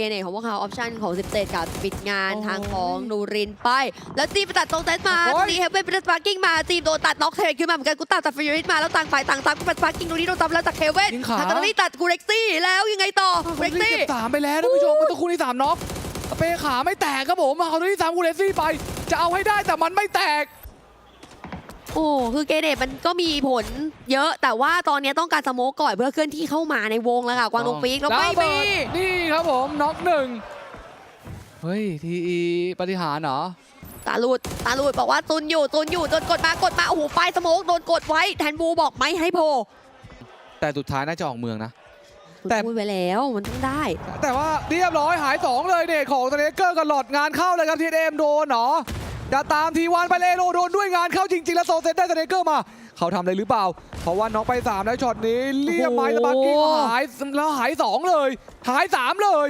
เกเนตของพวกเขาออปชั่นของ 17 กับปิดงานโอ้ยทางของนูรินไป แล้วจีไปตัดตรงเซตมาโอ้ยจีเฮฟเว่นเป็นสปาร์กิ้งมาจีโดนตัดน็อกเทรดขึ้นมาเหมือนกันกูตัดจากฟิวริสมาแล้วต่างฝ่ายต่างซ้ำกูเป็นสปาร์กิ้งตรงนี้โดนซ้ำแล้วจากเคเว่นยิงขาทางตอนนี้ตัดกูเร็กซี่แล้วยังไงต่อกูเร็กซี่เก็บสามไปแล้วท่านผู้ชมเมื่อสักครู่นี้สามน็อกเปขาไม่แตกครับผมมาเอาตัวที่สามกูเลซี่ไป จะเอาให้ได้แต่มันไม่แตก โอ้คือเกเนตมันก็มีผลเยอะแต่ว่าตอนนี้ต้องการสโมกก่อนเพื่อเคลื่อนที่เข้ามาในวงแล้วค่ะกวางดงฟิกแล้วไม่ระเบิมีดนี่ครับผมน็อกหนึ่งเฮ้ยทีอีปฏิหารย์เหรอตาลูดตาลูดบอกว่าตุนอยู่ตุนอยู่โดนกดมากดมาโอ้โหปลายสโมกโดนกดไว้แทนบูบอกไม่ให้โพแต่สุดท้ายน่าจะออกเมืองนะ แต่แต่พูดไปแล้วมันต้องได้ แต่ว่าเรียบร้อยหาย2เลยเนี่ยของสเนกเกอร์กับหลอดงานเข้าเลยครับทีเอ็มโดนเหรอ จะตามทีวันไปเลโลโดนด้วยงานเข้าจริงๆ แล้วโซเซตได้สเนกเกอร์มา เขาทำอะไรหรือเปล่า เพราะว่าน้องไป 3 แล้วช็อตนี้เรียบไม้โอ้สโหปาร์กิ้งหายแล้วหาย 2 เลย หาย 3 เลย